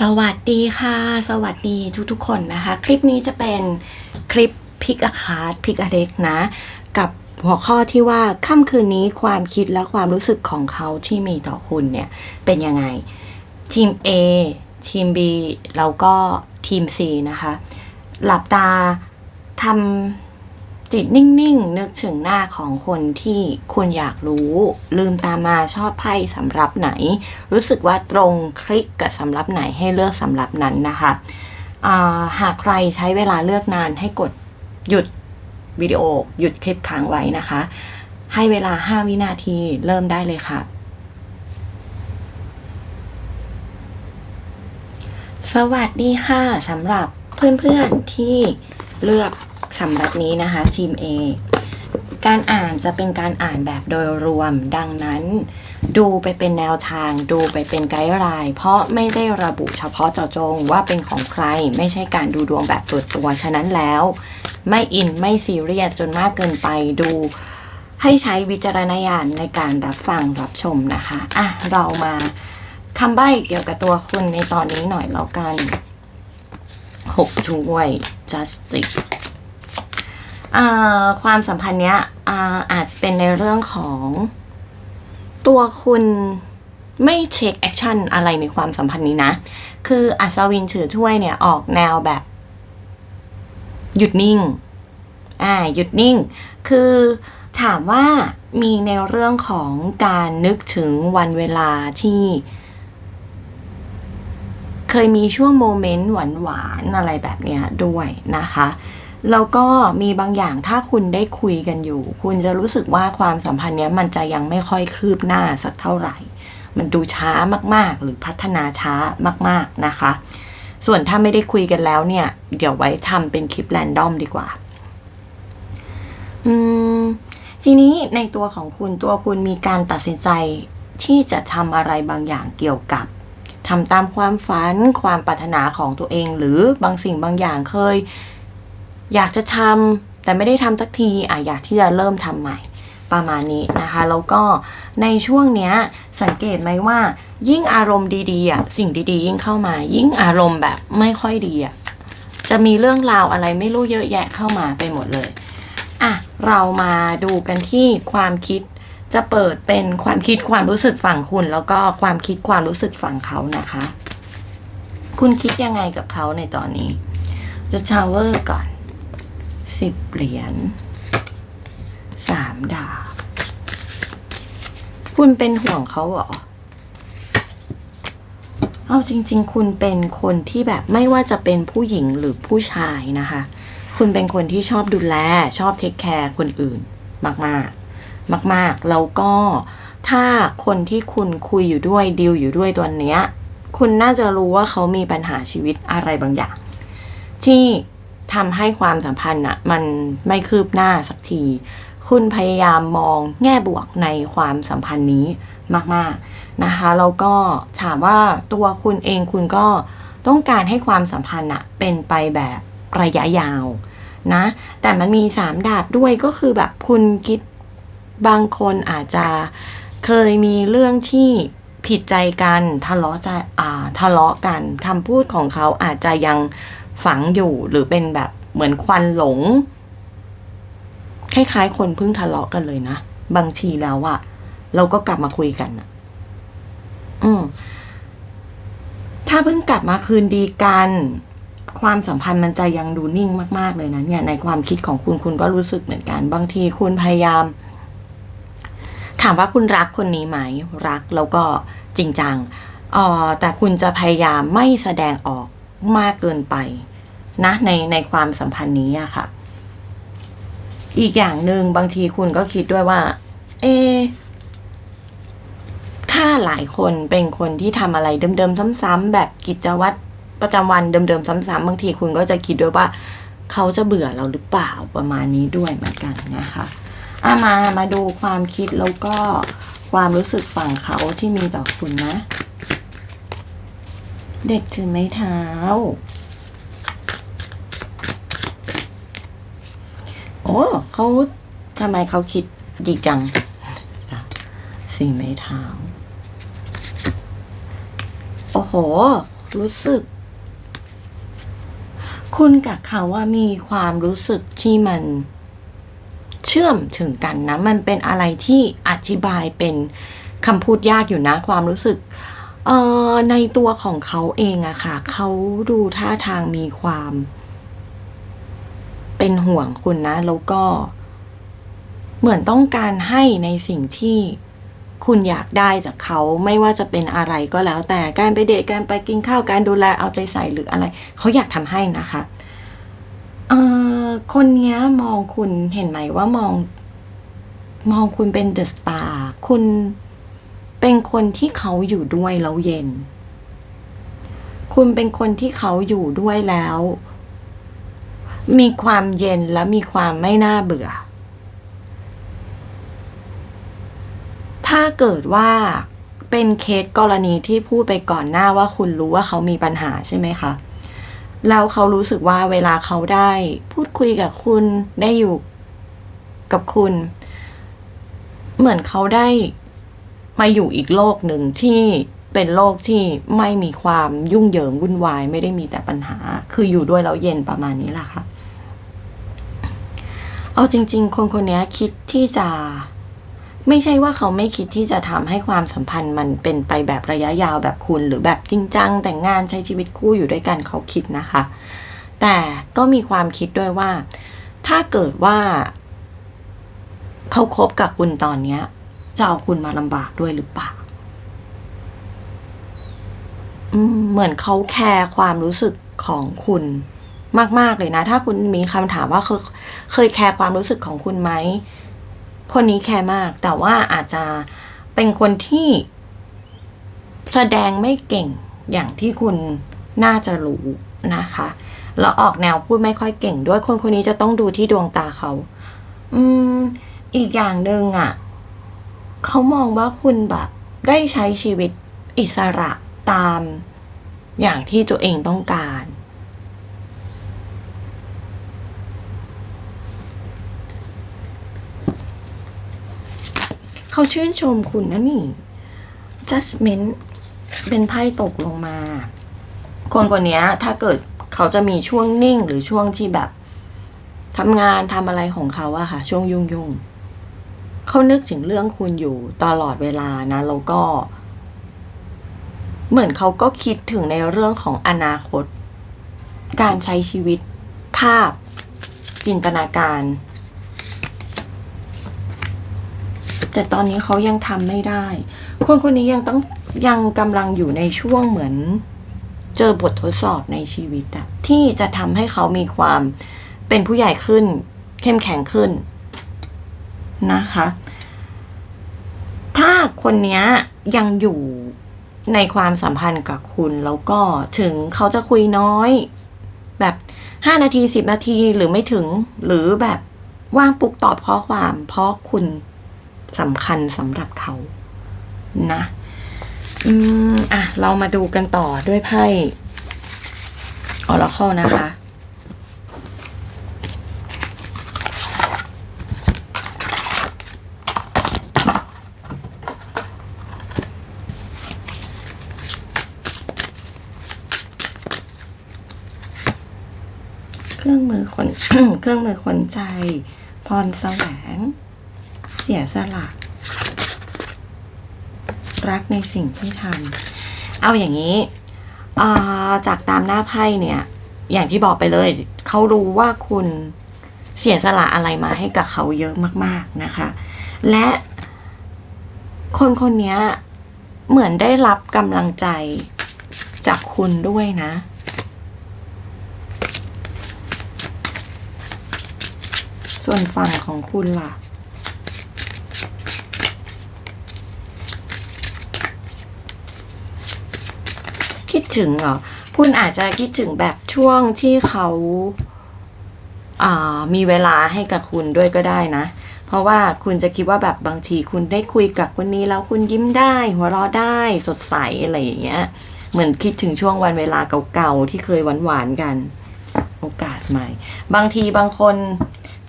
สวัสดีค่ะ สวัสดีทุกๆคนนะคะ คลิปนี้จะเป็นคลิปพิกอาคาร์ดพิกอเด็กนะ กับหัวข้อที่ว่าค่ำคืนนี้ความคิดและความรู้สึกของเขาที่มีต่อคุณเนี่ย เป็นยังไง ทีม A ทีม B แล้วก็ทีม C นะคะ หลับตาทำ จิตนิ่งๆ นึกถึงหน้าของคนที่คุณอยากรู้ ลืมตามาชอบไพ่สำรับไหน รู้สึกว่าตรงคลิกกับสำรับไหนให้เลือกสำรับนั้นนะคะาหากใครใช้เวลาเลือกนานให้กดหยุดวิดีโอ หยุดคลิปค้างไว้นะคะ ให้เวลา 5 วินาทีเริ่มได้เลยค่ะ สวัสดีค่ะสำหรับเพื่อนๆที่เลือก สำหรับนี้นะคะทีม A การอ่านจะเป็นการอ่านแบบโดยรวม ดังนั้น ดูไปเป็นแนวทาง ดูไปเป็นไกด์ไลน์เพราะไม่ได้ระบุเฉพาะเจาะจงว่าเป็นของใคร ไม่ใช่การดูดวงแบบตัวตัว ฉะนั้นแล้ว ไม่อินไม่ซีเรียสจนมากเกินไปดูให้ใช้วิจารณญาณในการรับฟังรับชมนะคะอะเรามาคำใบ้เกี่ยวกับตัวคุณในตอนนี้หน่อยแล้วกันหกถ้วย justice ความสัมพันธ์เนี้ยอาอาจจะเป็นในเรื่องของ ตัวคุณไม่เช็คแอคชั่นอะไรในความสัมพันธ์นี้นะ คืออัศวินถือถ้วยเนี่ยออกแนวแบบ หยุดนิ่ง อ่า หยุดนิ่ง คือถามว่ามีในเรื่องของการนึกถึงวันเวลาที่ เคยมีช่วงโมเมนต์หวานๆอะไรแบบเนี้ยด้วยนะคะแล้วก็มีบางอย่างถ้าคุณได้คุยกันอยู่ คุณจะรู้สึกว่าความสัมพันธ์เนี้ยมันจะยังไม่ค่อยคืบหน้าสักเท่าไหร่ มันดูช้ามากๆ หรือพัฒนาช้ามากๆนะคะ ส่วนถ้าไม่ได้คุยกันแล้วเนี่ย เดี๋ยวไว้ทำเป็นคลิปแรนดอมดีกว่า อืม ทีนี้ในตัวของคุณตัวคุณมีการตัดสินใจที่จะทำอะไรบางอย่างเกี่ยวกับ ทำตามความฝันความปรารถนาของตัวเอง หรือบางสิ่งบางอย่างเคย อยากจะทำแต่ไม่ได้ทำสักทีอะอยากที่จะเริ่มทำใหม่ประมาณนี้นะคะ แล้วก็ในช่วงเนี้ยสังเกตไหมว่า ยิ่งอารมณ์ดีๆอะสิ่งดีๆ ยิ่งเข้ามา ยิ่งอารมณ์แบบไม่ค่อยดีอะจะมีเรื่องราวอะไรไม่รู้เยอะแยะเข้ามาไปหมดเลยอะเรามาดูกันที่ความคิด จะเปิดเป็นความคิดความรู้สึกฝั่งคุณ แล้วก็ความคิดความรู้สึกฝั่งเขานะคะ คุณคิดยังไงกับเขาในตอนนี้ The Tower ก่อนสิบเหรียญสามดาบคุณเป็นห่วงเขาเหรอ เอาจริง ๆ คุณเป็นคนที่แบบไม่ว่าจะเป็นผู้หญิงหรือผู้ชายนะคะ คุณเป็นคนที่ชอบดูแลชอบเทคแคร์คนอื่นมาก ๆ มากๆ แล้วก็ถ้าคนที่คุณคุยอยู่ด้วยดีลอยู่ด้วยตัวเนี้ย คุณน่าจะรู้ว่าเขามีปัญหาชีวิตอะไรบางอย่าง ที่ทำให้ความสัมพันธ์อะมันไม่คืบหน้าสักที คุณพยายามมองแง่บวกในความสัมพันธ์นี้มากๆนะคะแล้วก็ถามว่าตัวคุณเองคุณก็ต้องการให้ความสัมพันธ์อะเป็นไปแบบระยะยาวนะ แต่มันมีสามดาบด้วยก็คือแบบคุณคิด บางคนอาจจะเคยมีเรื่องที่ผิดใจกันทะเลาะใจอ่าทะเลาะกันคำพูดของเขาอาจจะยังฝังอยู่หรือเป็นแบบเหมือนควันหลง คล้ายๆ คนเพิ่งทะเลาะกันเลยนะ บางทีแล้วอะเราก็กลับมาคุยกันอะอืมถ้าเพิ่งกลับมาคืนดีกัน ความสัมพันธ์มันจะยังดูนิ่งมาก ๆ เลยนะเนี่ยในความคิดของคุณคุณก็รู้สึกเหมือนกัน บางทีคุณพยายาม ถามว่าคุณรักคนนี้ไหมรักแล้วก็จริงจังเอ่อแต่คุณจะพยายามไม่แสดงออกมากเกินไปนะในในความสัมพันธ์นี้อะค่ะ อีกอย่างหนึ่งบางทีคุณก็คิดด้วยว่า เอถ้าหลายคนเป็นคนที่ทำอะไรเดิมๆซ้ำๆแบบกิจวัตรประจำวันเดิมๆซ้ำๆบางทีคุณก็จะคิดด้วยว่า เขาจะเบื่อเราหรือเปล่าประมาณนี้ด้วยเหมือนกันนะคะ อามามาดูความคิดแล้วก็ความรู้สึกฝั่งเขาที่มีต่อคุณนะ เด็กถือไม้เท้า โอ้เขาทำไมเขาคิดดีจังสี่ไม้เท้า โอ้โห รู้สึก คุณกับเขาว่ามีความรู้สึกที่มัน ชื่อมถึงกันนะ มันเป็นอะไรที่อธิบายเป็นคำพูดยากอยู่นะ ความรู้สึกเอ่อในตัวของเขาเองอะค่ะ เขาดูท่าทางมีความ เป็นห่วงคุณนะ แล้วก็ เหมือนต้องการให้ในสิ่งที่คุณอยากได้จากเขาไม่ว่าจะเป็นอะไรก็แล้ว แต่การไปเดทการไปกินข้าวการดูแลเอาใจใส่หรืออะไร เขาอยากทำให้นะคะเออ คนเนี้ยมองคุณเห็นไหมว่ามอง มองคุณเป็นเดอะสตาร์คุณเป็นคนที่เขาอยู่ด้วยแล้วเย็น คุณเป็นคนที่เขาอยู่ด้วยแล้ว มีความเย็นและมีความไม่น่าเบื่อ ถ้าเกิดว่าเป็นเคสกรณีที่พูดไปก่อนหน้าว่าคุณรู้ว่าเขามีปัญหาใช่ไหมคะ แล้วเขารู้สึกว่าเวลาเขาได้พูดคุยกับคุณได้อยู่กับคุณ เหมือนเขาได้มาอยู่อีกโลกหนึ่งที่เป็นโลกที่ไม่มีความยุ่งเหยิงวุ่นวาย ไม่ได้มีแต่ปัญหา คืออยู่ด้วยแล้วเย็นประมาณนี้แหละค่ะ เอาจริง ๆ คนคนนี้คิดที่จะ ไม่ใช่ว่าเขาไม่คิดที่จะทำให้ความสัมพันธ์มันเป็นไปแบบระยะยาวแบบคุณ หรือแบบจริงจังแต่งงานใช้ชีวิตคู่อยู่ด้วยกันเขาคิดนะคะ แต่ก็มีความคิดด้วยว่า ถ้าเกิดว่าเขาคบกับคุณตอนเนี้ยจะเอาคุณมาลำบากด้วยหรือเปล่าเหมือนเขาแคร์ความรู้สึกของคุณมาก ๆ เลยนะ ถ้าคุณมีคำถามว่าเคยเคยแคร์ความรู้สึกของคุณไหม คนนี้แคร์มาก แต่ว่าอาจจะเป็นคนที่แสดงไม่เก่งอย่างที่คุณน่าจะรู้นะคะแล้วออกแนวพูดไม่ค่อยเก่งด้วยคนคนนี้จะต้องดูที่ดวงตาเขา อืม อีกอย่างหนึ่งอะ เขามองว่าคุณแบบ ได้ใช้ชีวิตอิสระตามอย่างที่ตัวเองต้องการ เขาชื่นชมคุณนะนี่ judgment เป็นไพ่ตกลงมา คนคนนี้ถ้าเกิดเขาจะมีช่วงนิ่งหรือช่วงที่แบบทำงานทำอะไรของเขาอะค่ะ ช่วงยุ่งยุ่งๆเขานึกถึงเรื่องคุณอยู่ตลอดเวลานะแล้วก็ เหมือนเขาก็คิดถึงในเรื่องของอนาคต การใช้ชีวิตภาพ จินตนาการ แต่ตอนนี้เขายังทำไม่ได้ คนคนนี้ยังต้องยังกำลังอยู่ในช่วงเหมือนเจอบททดสอบในชีวิตอะที่จะทำให้เขามีความเป็นผู้ใหญ่ขึ้น เข้มแข็งขึ้นนะคะ ถ้าคนนี้ยยังอยู่ในความสัมพันธ์กับคุณแล้วก็ถึงเขาจะคุยน้อย แบบห้านาทีสิบนาทีหรือไม่ถึงหรือแบบว่างปุ๊กตอบข้อความเพราะคุณ สำคัญสำหรับเขานะอืมอะ เรามาดูกันต่อด้วยไพ่ออร์คนะคะ เครื่องมือคน เครื่องมือคนใจ พรแสวงเสียสละ รักในสิ่งที่ทำเอาอย่างนี้จากตามหน้าไพ่เนี่ย อย่างที่บอกไปเลย เขารู้ว่าคุณเสียสละอะไรมาให้กับเขาเยอะมาก ๆนะคะ และคนคนนี้เหมือนได้รับกำลังใจจากคุณด้วยนะ ส่วนฝั่งของคุณล่ะ คิดถึงเหรอ คุณอาจจะคิดถึงแบบช่วงที่เขาอ่ามีเวลาให้กับคุณด้วยก็ได้นะ เพราะว่าคุณจะคิดว่าแบบบางทีคุณได้คุยกับคนนี้แล้วคุณยิ้มได้ หัวเราะได้สดใสอะไรอย่างเงี้ย เหมือนคิดถึงช่วงวันเวลาเก่าๆที่เคยหวานๆกัน โอกาสใหม่ บางทีบางคน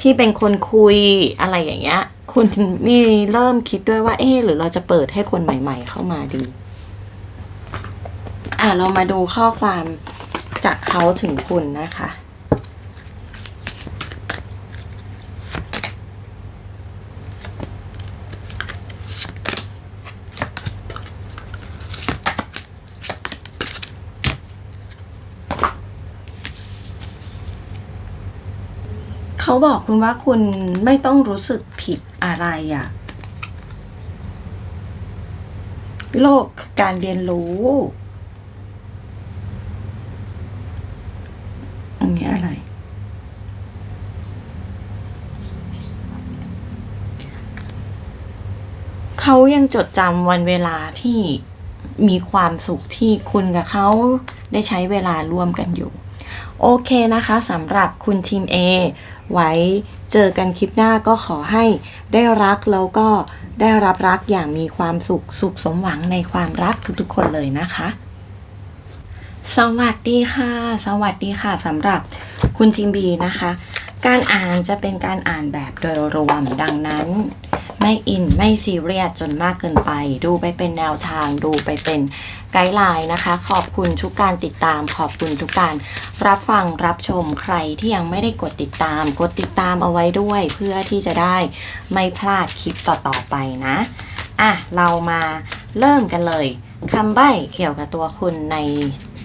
ที่เป็นคนคุยอะไรอย่างเงี้ย คุณมีเริ่มคิดด้วยว่า เอ๊ะหรือเราจะเปิดให้คนใหม่ ๆ เข้ามาดี อะเรามาดูข้อความจากเขาถึงคุณนะคะ เขาบอกคุณว่าคุณไม่ต้องรู้สึกผิดอะไรอะ่ะ โลกการเรียนรู้ อันนี้อะไร เขา ยังจดจำวันเวลาที่มีความสุขที่คุณกับเขาได้ใช้เวลาร่วมกันอยู่ โอเคนะคะสำหรับคุณทีม A ไว้เจอกันคลิปหน้าก็ขอให้ได้รักแล้วก็ได้รับรักอย่างมีความสุขสุขสมหวังในความรักทุกๆคนเลยนะคะ สวัสดีค่ะ สวัสดีค่ะสำหรับคุณทีมบีนะคะ การอ่านจะเป็นการอ่านแบบโดยรวมดังนั้น ไม่อินไม่ซีเรียสจนมากเกินไป ดูไปเป็นแนวทาง ดูไปเป็นไกด์ไลน์นะคะ ขอบคุณทุกการติดตาม ขอบคุณทุกการรับฟังรับชมใครที่ยังไม่ได้กดติดตาม กดติดตามเอาไว้ด้วย เพื่อที่จะได้ไม่พลาดคลิปต่อๆไปนะอะเรามาเริ่มกันเลยคำใบ้เกี่ยวกับตัวคุณใน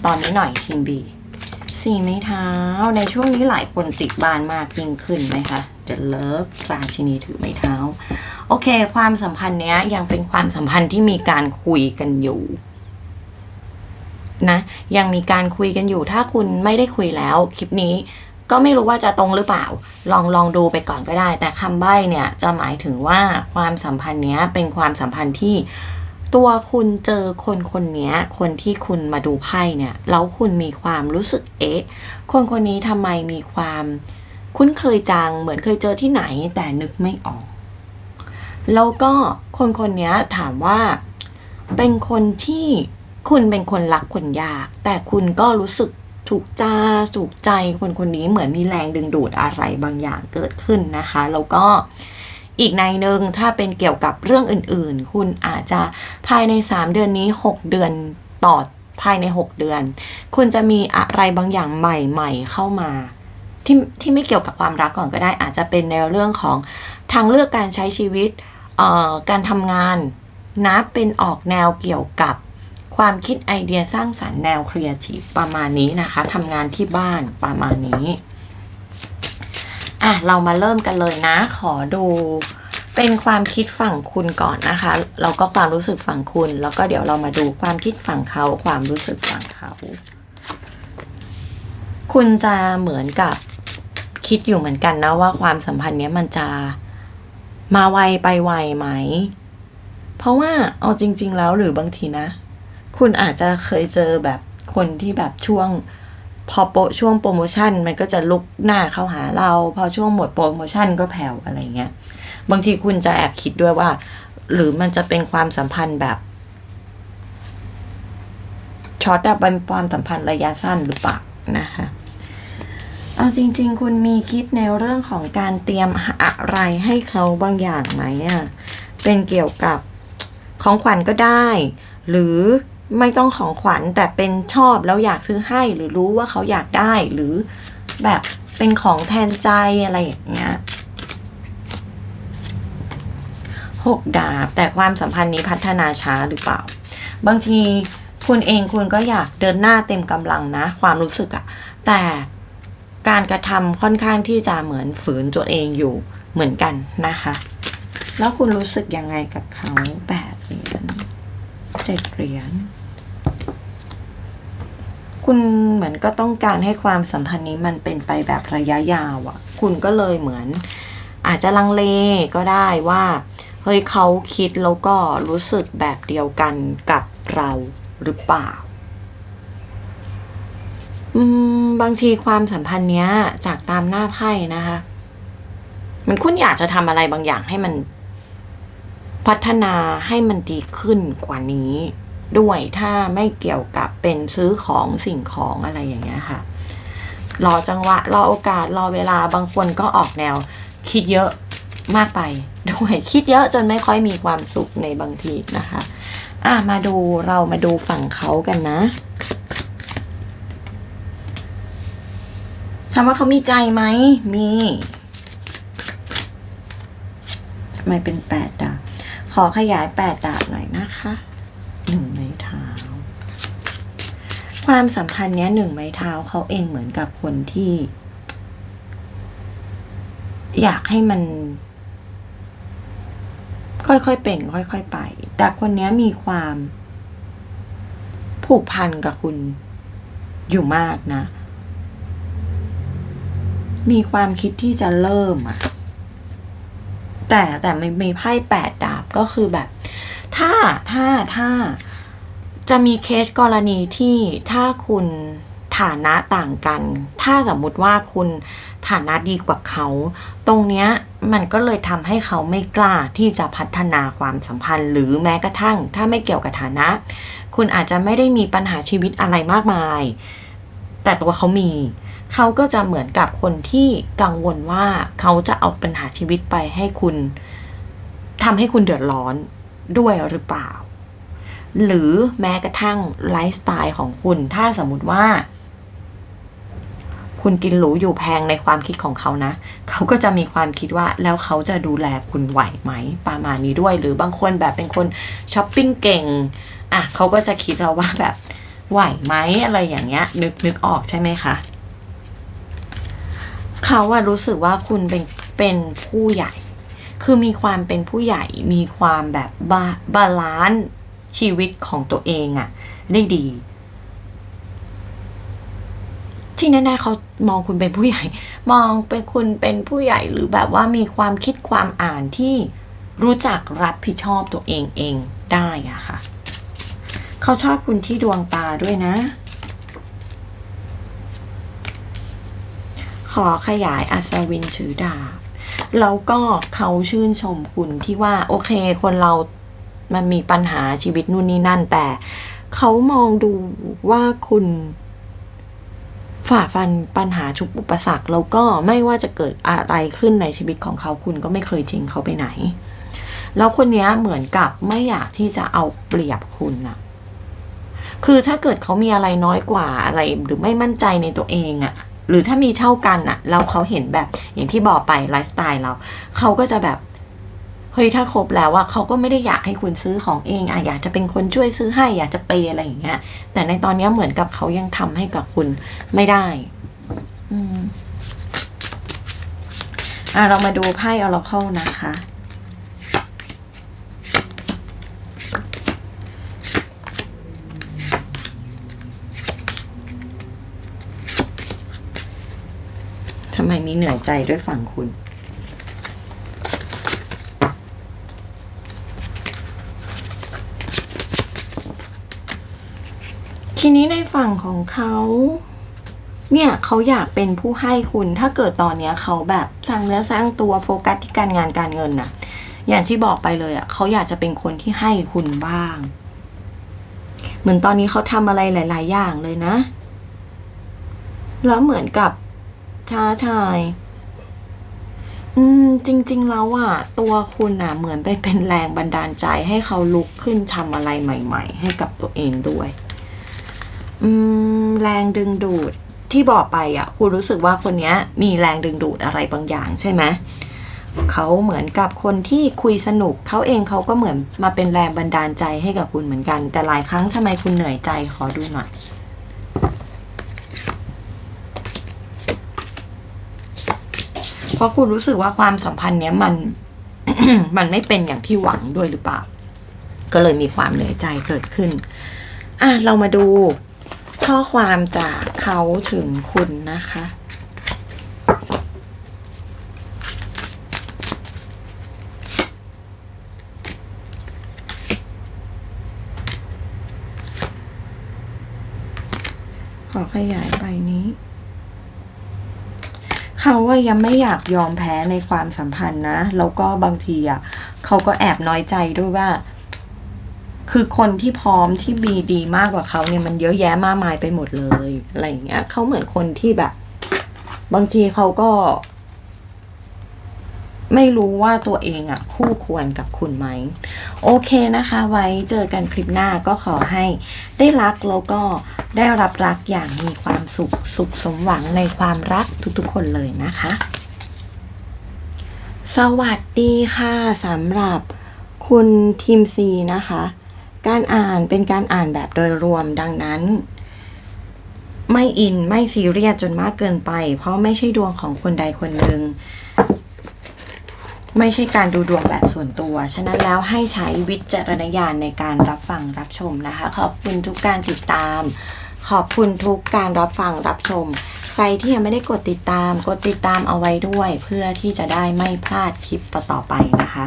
ตอนนี้หน่อยทีมบีสี่ไม้เท้าในช่วงนี้หลายคนติดบานมากยิ่งขึ้นไหมคะ The Love ราชินีถือไม้เท้า โอเค ความสัมพันธ์เนี้ยยังเป็นความสัมพันธ์ที่มีการคุยกันอยู่นะยังมีการคุยกันอยู่ถ้าคุณไม่ได้คุยแล้ว คลิปนี้ก็ไม่รู้ว่าจะตรงหรือเปล่า ลองลองดูไปก่อนก็ได้ แต่คำใบ้เนี่ยจะหมายถึงว่าความสัมพันธ์เนี้ยเป็นความสัมพันธ์ที่ตัวคุณเจอคนคนเนี้ยคนที่คุณมาดูไพ่เนี่ยแล้วคุณมีความรู้สึกเอ๊ะ คนคนนี้ทำไมมีความ คุ้นเคยจังเหมือนเคยเจอที่ไหนแต่นึกไม่ออก แล้วก็คนคนนี้ถามว่า เป็นคนที่คุณเป็นคนรักคนยาก แต่คุณก็รู้สึกถูกจ้าถูกใจคนคนนี้เหมือนมีแรงดึงดูดอะไรบางอย่างเกิดขึ้นนะคะ แล้วก็อีกในหนึ่งถ้าเป็นเกี่ยวกับเรื่องอื่นๆ คุณอาจจะภายใน 3 เดือนนี้ 6 เดือนต่อภายใน 6 เดือน คุณจะมีอะไรบางอย่างใหม่ ๆ เข้ามา ที่ที่ไม่เกี่ยวกับความรักก่อนก็ได้อาจจะเป็นในเรื่องของทางเลือกการใช้ชีวิต การทำงานนะเป็นออกแนวเกี่ยวกับความคิดไอเดียสร้างสรรค์แนวครีเอทีฟประมาณนี้นะคะทำงานที่บ้านประมาณนี้อะเรามาเริ่มกันเลยนะ ขอดูเป็นความคิดฝั่งคุณก่อนนะคะแล้วก็ความรู้สึกฝั่งคุณ แล้วก็เดี๋ยวเรามาดูความคิดฝั่งเขาความรู้สึกฝั่งเขา คุณจะเหมือนกับคิดอยู่เหมือนกันนะว่าความสัมพันธ์เนี้ยมันจะ มาไวไปไวไหม เพราะว่าเอาจริง ๆ แล้วหรือบางทีนะ คุณอาจจะเคยเจอแบบคนที่แบบช่วงพอโปช่วงโปรโมชั่นมันก็จะลุกหน้าเข้าหาเรา พอช่วงหมดโปรโมชั่นก็แผ่วอะไรเงี้ย บางทีคุณจะแอบคิดด้วยว่า หรือมันจะเป็นความสัมพันธ์แบบช็อตอะเป็นความสัมพันธ์ระยะสั้นหรือเปล่านะคะ เอาจริง ๆ คุณมีคิดในเรื่องของการเตรียมอะไรให้เขาบางอย่างไหมอะเป็นเกี่ยวกับของขวัญก็ได้ หรือไม่ต้องของขวัญแต่เป็นชอบแล้วอยากซื้อให้หรือรู้ว่าเขาอยากได้หรือแบบเป็นของแทนใจอะไรอย่างเงี้ยหกดาบแต่ความสัมพันธ์นี้พัฒนาช้าหรือเปล่า บางทีคุณเองคุณก็อยากเดินหน้าเต็มกำลังนะ ความรู้สึกอะแต่ การกระทำค่อนข้างที่จะเหมือนฝืนตัวเองอยู่เหมือนกันนะคะ แล้วคุณรู้สึกยังไงกับเขาแปดเหรียญเจ็ดเหรียญคุณเหมือนก็ต้องการให้ความสัมพันธ์นี้มันเป็นไปแบบระยะยาวอะ่ะ คุณก็เลยเหมือน อาจจะลังเลก็ได้ว่าเฮ้ยเขาคิดแล้วก็รู้สึกแบบเดียวกันกับเราหรือเปล่า บางทีความสัมพันธ์เนี้ย จากตามหน้าไพ่นะคะ มันคุณอยากจะทำอะไรบางอย่างให้มัน พัฒนาให้มันดีขึ้นกว่านี้ ด้วยถ้าไม่เกี่ยวกับเป็นซื้อของสิ่งของอะไรอย่างเงี้ยค่ะ รอจังหวะ รอโอกาสรอเวลาบางคนก็ออกแนว คิดเยอะมากไปด้วยคิดเยอะจนไม่ค่อยมีความสุขในบางทีนะคะ อะมาดูเรามาดูฝั่งเขากันนะ ถามว่าเขามีใจไหม มีทำไมเป็นแปดดาบขอขยายแปดดาบหน่อยนะคะหนึ่งไม้เท้า ความสัมพันธ์เนี้ยหนึ่งไม้เท้าเขาเองเหมือนกับคนที่ อยากให้มัน ค่อยๆเป็น ค่อยๆไป แต่คนเนี้ยมีความผูกพันกับคุณอยู่มากนะ มีความคิดที่จะเริ่มอะแต่แต่ไม่มีไพ่แปดดาบก็คือแบบ ถ้าถ้าถ้าจะมีเคสกรณีที่ถ้าคุณฐานะต่างกัน ถ้าสมมุติว่าคุณฐานะดีกว่าเขา ตรงเนี้ยมันก็เลยทำให้เขาไม่กล้าที่จะพัฒนาความสัมพันธ์ หรือแม้กระทั่ง ถ้าไม่เกี่ยวกับฐานะ คุณอาจจะไม่ได้มีปัญหาชีวิตอะไรมากมาย แต่ตัวเขามี เขาก็จะเหมือนกับคนที่กังวลว่าเขาจะเอาปัญหาชีวิตไปให้คุณทำให้คุณเดือดร้อนด้วยหรือเปล่า หรือแม้กระทั่งไลฟ์สไตล์ของคุณ ถ้าสมมติว่า คุณกินหรูอยู่แพงในความคิดของเขานะ เขาก็จะมีความคิดว่าแล้วเขาจะดูแลคุณไหวไหม ประมาณนี้ด้วย หรือบางคนแบบเป็นคนช้อปปิ้งเก่ง อะเขาก็จะคิดเราว่าแบบไหวไหมอะไรอย่างเงี้ย นึกนึกออกใช่ไหมคะ เขาว่ารู้สึกว่าคุณเป็นเป็นผู้ใหญ่ คือมีความเป็นผู้ใหญ่มีความแบบบาบาลานซ์ชีวิตของตัวเองอะได้ดี ที่แน่ๆเขามองคุณเป็นผู้ใหญ่ มองเป็นคุณเป็นผู้ใหญ่หรือแบบว่ามีความคิดความอ่านที่รู้จักรับผิดชอบตัวเองเองได้อะค่ะ เขาชอบคุณที่ดวงตาด้วยนะ ขอขยายอัศวินถือดาบแล้วก็เขาชื่นชมคุณที่ว่า โอเค คนเรามันมีปัญหาชีวิตนู่นนี่นั่น แต่เขามองดูว่าคุณฝ่าฟันปัญหาชุบอุปสรรค แล้วก็ไม่ว่าจะเกิดอะไรขึ้นในชีวิตของเขาคุณก็ไม่เคยทิ้งเขาไปไหน แล้วคนนี้เหมือนกับไม่อยากที่จะเอาเปรียบคุณอะคือถ้าเกิดเขามีอะไรน้อยกว่าอะไร หรือไม่มั่นใจในตัวเองอะ หรือถ้ามีเท่ากันอะแล้วเขาเห็นแบบอย่างที่บอกไปไลฟ์สไตล์เราเขาก็จะแบบเฮ้ยถ้าครบแล้วอะเขาก็ไม่ได้อยากให้คุณซื้อของเองอะอยากจะเป็นคนช่วยซื้อให้อยากจะเปย์อะไรอย่างเงี้ย แต่ในตอนนี้เหมือนกับเขายังทำให้กับคุณไม่ได้อืมอะเรามาดูไพ่ออร์เคิลนะคะ ทำไมมีเหนื่อยใจด้วยฝั่งคุณ ทีนี้ในฝั่งของเขาเนี่ยเขาอยากเป็นผู้ให้คุณถ้าเกิดตอนเนี้ยเขาแบบสร้างแล้วสร้างตัวโฟกัสที่การงานการเงินน่ะ อย่างที่บอกไปเลยอะเขาอยากจะเป็นคนที่ให้คุณบ้าง เหมือนตอนนี้เขาทำอะไรหลาย ๆ อย่างเลยนะ แล้วเหมือนกับ ท้าทาย อืม จริง ๆ แล้วอะตัวคุณอะเหมือนไปเป็นแรงบันดาลใจให้เขาลุกขึ้นทำอะไรใหม่ ๆ ให้กับตัวเองด้วย อืม แรงดึงดูดที่บอกไปอะคุณรู้สึกว่าคนนี้มีแรงดึงดูดอะไรบางอย่างใช่ไหมเขาเหมือนกับคนที่คุยสนุก เขาเองเขาก็เหมือนมาเป็นแรงบันดาลใจให้กับคุณเหมือนกัน แต่หลายครั้งทำไมคุณเหนื่อยใจขอดูหน่อย เพ ราะคุณรู้สึกว่าความสัมพันธ์เนี้ยมัน มันไม่เป็นอย่างที่หวังด้วยหรือเปล่า ก็เลยมีความเหนื่อยใจเกิดขึ้น อะ เรามาดูข้อความจากเขาถึงคุณนะคะ ขอขยายใบนี้ เขาว่ายังไม่อยากยอมแพ้ในความสัมพันธ์นะ แล้วก็บางทีอะเขาก็แอบน้อยใจด้วยว่า คือคนที่พร้อมที่มีดีมากกว่าเขาเนี่ยมันเยอะแยะมากมายไปหมดเลยอะไรอย่างเงี้ยเขาเหมือนคนที่แบบ บางทีเขาก็ ไม่รู้ว่าตัวเองอะคู่ควรกับคุณไหม โอเคนะคะ ไว้เจอกันคลิปหน้าก็ขอให้ได้รักแล้วก็ได้รับรักอย่างมีความสุขสุขสมหวังในความรักทุกๆคนเลยนะคะ สวัสดีค่ะสำหรับคุณทีมซีนะคะ การอ่านเป็นการอ่านแบบโดยรวมดังนั้นไม่อินไม่ซีเรียสจนมากเกินไป เพราะไม่ใช่ดวงของคนใดคนหนึ่ง ไม่ใช่การดูดวงแบบส่วนตัว ฉะนั้นแล้วให้ใช้วิจารณญาณในการรับฟังรับชมนะคะ ขอบคุณทุกการติดตาม ขอบคุณทุกการรับฟังรับชม ใครที่ยังไม่ได้กดติดตาม กดติดตามเอาไว้ด้วย เพื่อที่จะได้ไม่พลาดคลิปต่อๆไปนะคะ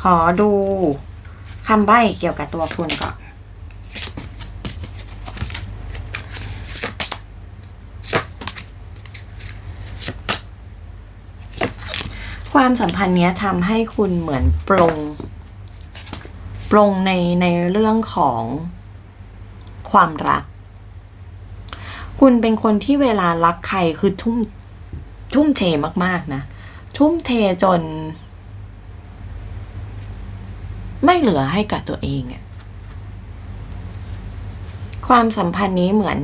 ขอดูคำใบ้เกี่ยวกับตัวคุณก่อน ความสัมพันธ์เนี้ยทำให้คุณเหมือนปลงปลงในในเรื่องของความรัก คุณเป็นคนที่เวลารักใครคือทุ่มทุ่มเทมากๆนะ ทุ่มเทจน ไม่เหลือให้กับตัวเองอะความสัมพันธ์นี้เหมือน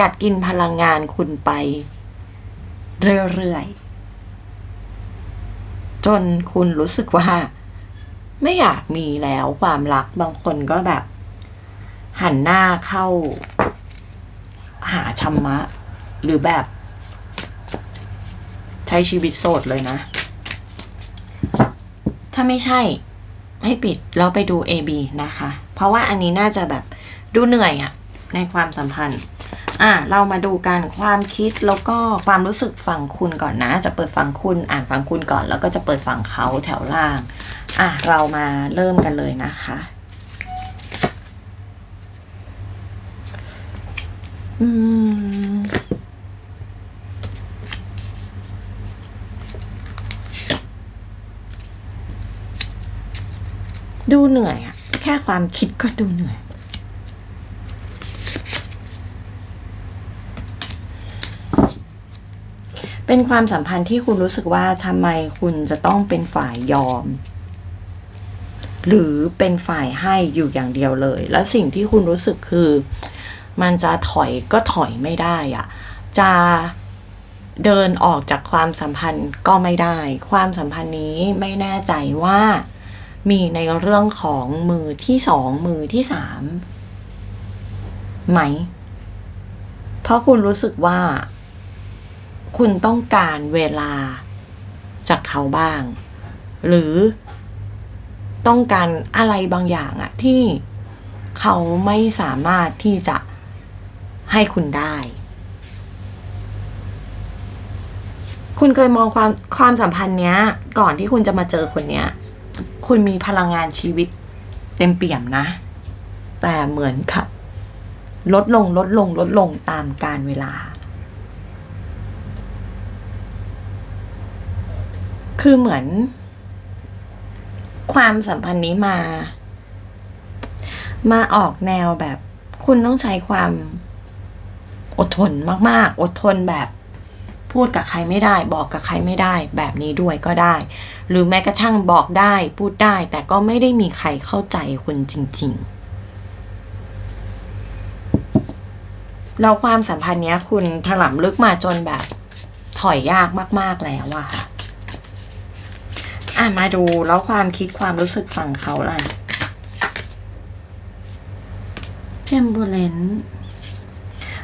กัดกินพลังงานคุณไป เรื่อยๆ จนคุณรู้สึกว่า ไม่อยากมีแล้วความรักบางคนก็แบบ หันหน้าเข้า หาธรรมะ หรือแบบ ใช้ชีวิตโสดเลยนะ ถ้าไม่ใช่ ให้ปิดแล้วไปดู AB นะคะ เพราะว่าอันนี้น่าจะแบบดูเหนื่อยอะในความสัมพันธ์ อะเรามาดูกันความคิดแล้วก็ความรู้สึกฝั่งคุณก่อนนะ จะเปิดฝั่งคุณอ่านฝั่งคุณก่อน แล้วก็จะเปิดฝั่งเขาแถวล่าง อะเรามาเริ่มกันเลยนะคะ อืมดูเหนื่อยอะแค่ความคิดก็ดูเหนื่อย เป็นความสัมพันธ์ที่คุณรู้สึกว่าทำไมคุณจะต้องเป็นฝ่ายยอม หรือเป็นฝ่ายให้อยู่อย่างเดียวเลย แล้วสิ่งที่คุณรู้สึกคือ มันจะถอยก็ถอยไม่ได้อะจะเดินออกจากความสัมพันธ์ก็ไม่ได้ ความสัมพันธ์นี้ไม่แน่ใจว่ามีในเรื่องของมือที่สองมือที่สามไหม เพราะคุณรู้สึกว่า คุณต้องการเวลาจากเขาบ้าง หรือต้องการอะไรบางอย่างอะที่เขาไม่สามารถที่จะให้คุณได้ คุณเคยมองความความสัมพันธ์เนี้ย ก่อนที่คุณจะมาเจอคนเนี้ย คุณมีพลังงานชีวิตเต็มเปี่ยมนะ แต่เหมือนกับลดลงลดลงลดลงตามการเวลา คือเหมือน ความสัมพันธ์นี้มา มาออกแนวแบบ คุณต้องใช้ความอดทนมาก ๆ อดทนแบบพูดกับใครไม่ได้ บอกกับใครไม่ได้ แบบนี้ด้วยก็ได้ หรือแม้กระทั่งบอกได้ พูดได้ แต่ก็ไม่ได้มีใครเข้าใจคุณจริงๆแล้วความสัมพันธ์เนี้ย คุณถล่ำลึกมาจนแบบถอยยากมาก ๆ แล้วอะค่ะ อะ มาดูแล้วความคิดความรู้สึกฝั่งเขาล่ะเทมเบอร์เลน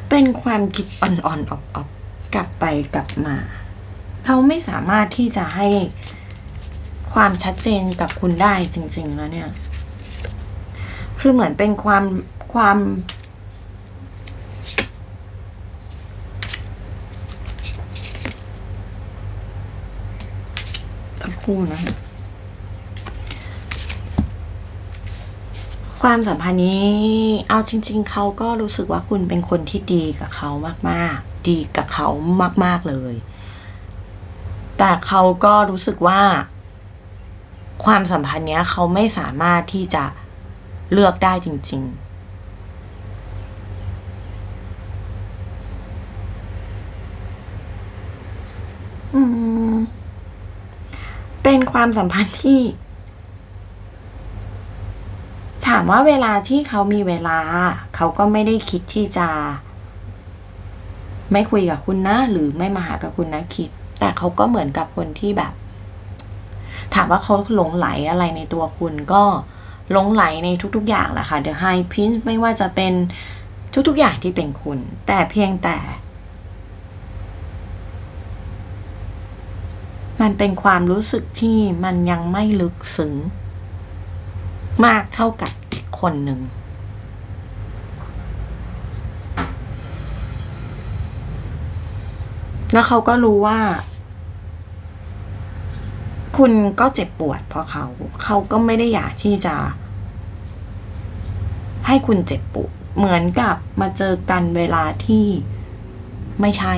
เป็นความคิดอ่อนๆออกๆกลับไปกลับมา เขาไม่สามารถที่จะให้ความชัดเจนกับคุณได้จริง ๆ แล้วเนี่ย คือเหมือนเป็นความความ คู่นะความสัมพันธ์นี้ เอาจริง ๆ เขาก็รู้สึกว่าคุณเป็นคนที่ดีกับเขามากๆ ดีกับเขามาก ๆ เลย แต่เขาก็รู้สึกว่า ความสัมพันธ์เนี้ยเขาไม่สามารถที่จะเลือกได้จริง ๆ อืม ความสัมพันธ์ที่ ถามว่าเวลาที่เขามีเวลา เขาก็ไม่ได้คิดที่จะ ไม่คุยกับคุณนะ หรือไม่มาหากับคุณนะคิด แต่เขาก็เหมือนกับคนที่แบบ ถามว่าเขาหลงไหลอะไรในตัวคุณก็หลงไหลในทุก ๆ อย่างแหละค่ะ The High Prince ไม่ว่าจะเป็นทุกๆอย่างที่เป็นคุณ แต่เพียงแต่ มันเป็นความรู้สึกที่มันยังไม่ลึกซึ้งมากเท่ากับอีกคนหนึ่ง แล้วเขาก็รู้ว่า คุณก็เจ็บปวดเพราะเขา เขาก็ไม่ได้อยากที่จะ ให้คุณเจ็บปวด เหมือนกับมาเจอกันเวลาที่ไม่ใช่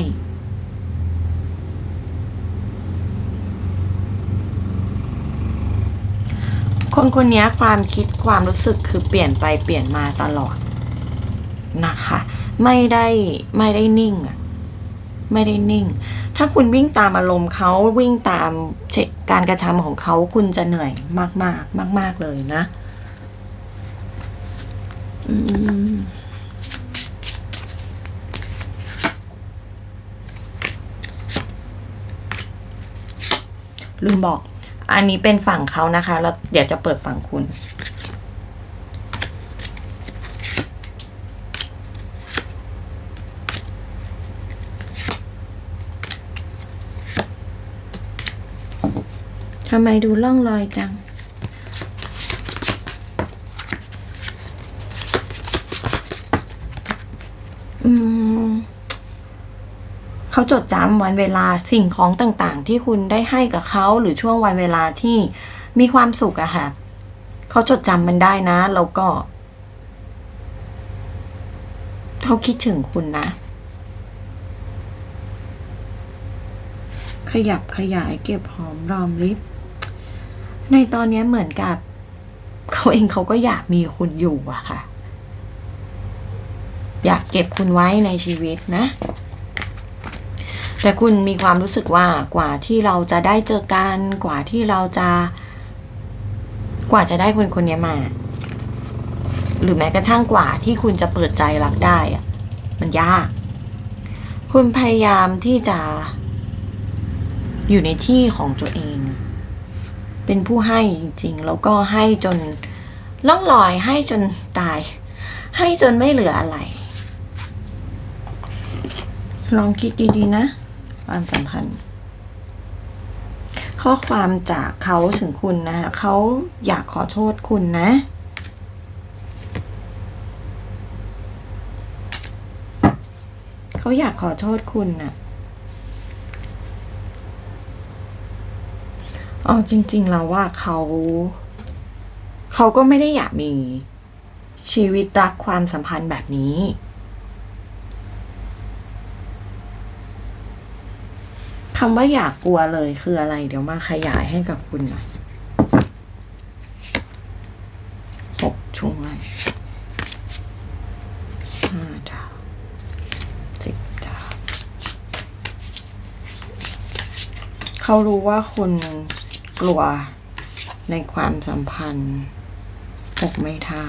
คนคนนี้ความคิดความรู้สึกคือเปลี่ยนไปเปลี่ยนมาตลอดนะคะ ไม่ได้ไม่ได้นิ่งอะไม่ได้นิ่ง ถ้าคุณวิ่งตามอารมณ์เขาวิ่งตามการกระทำของเขาคุณจะเหนื่อยมากมากมากมากเลยนะลืมบอก อันนี้เป็นฝั่งเขานะคะแล้วเดี๋ยวจะเปิดฝั่งคุณ ทำไมดูล่องรอยจัง อืม เขา จดจำวันเวลาสิ่งของต่างๆ ที่คุณได้ให้กับเขาหรือช่วงวันเวลาที่มีความสุขอะค่ะเขาจดจำมันได้นะ แล้วก็เขาคิดถึงคุณนะ ขยับขยายเก็บหอมรอมริบในตอนนี้เหมือนกับ เขาเองเขาก็อยากมีคุณอยู่อะค่ะ อยากเก็บคุณไว้ในชีวิตนะ แต่คุณมีความรู้สึกว่ากว่าที่เราจะได้เจอกัน กว่าที่เราจะ กว่าจะได้คนคนนี้มา หรือแม้กระทั่งกว่าที่คุณจะเปิดใจรักได้อะมันยาก คุณพยายามที่จะ อยู่ในที่ของตัวเอง เป็นผู้ให้จริงๆ แล้วก็ให้จนล่องลอยให้จนตาย ให้จนไม่เหลืออะไร ลองคิดดีๆนะ ความสัมพันธ์ ข้อความจากเขาถึงคุณนะเขาอยากขอโทษคุณนะเขาอยากขอโทษคุณนะเอาจริง ๆ แล้วว่าเขา เขาก็ไม่ได้อยากมีชีวิตรักความสัมพันธ์แบบนี้ คำว่าอยากกลัวเลยคืออะไร เดี๋ยวมาขยายให้กับคุณหน่อยหกช่วงห้าดาวสิบดาวเขารู้ว่าคุณกลัวในความสัมพันธ์หกไม้เท้า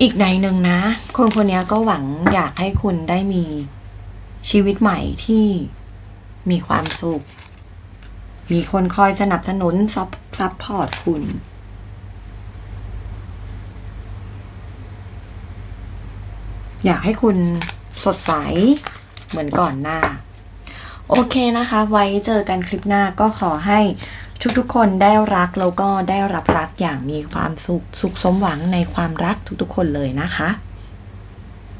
อีกในหนึ่งนะ คนคนนี้ก็หวังอยากให้คุณได้มีชีวิตใหม่ที่ มีความสุข มีคนคอยสนับสนุนซับซับพอร์ตคุณอยากให้คุณสดใสเหมือนก่อนหน้า โอเคนะคะ ไว้เจอกันคลิปหน้าก็ขอให้ทุกๆคนได้รักแล้วก็ได้รับรักอย่างมีความสุข สุขสมหวังในความรักทุกๆคนเลยนะคะ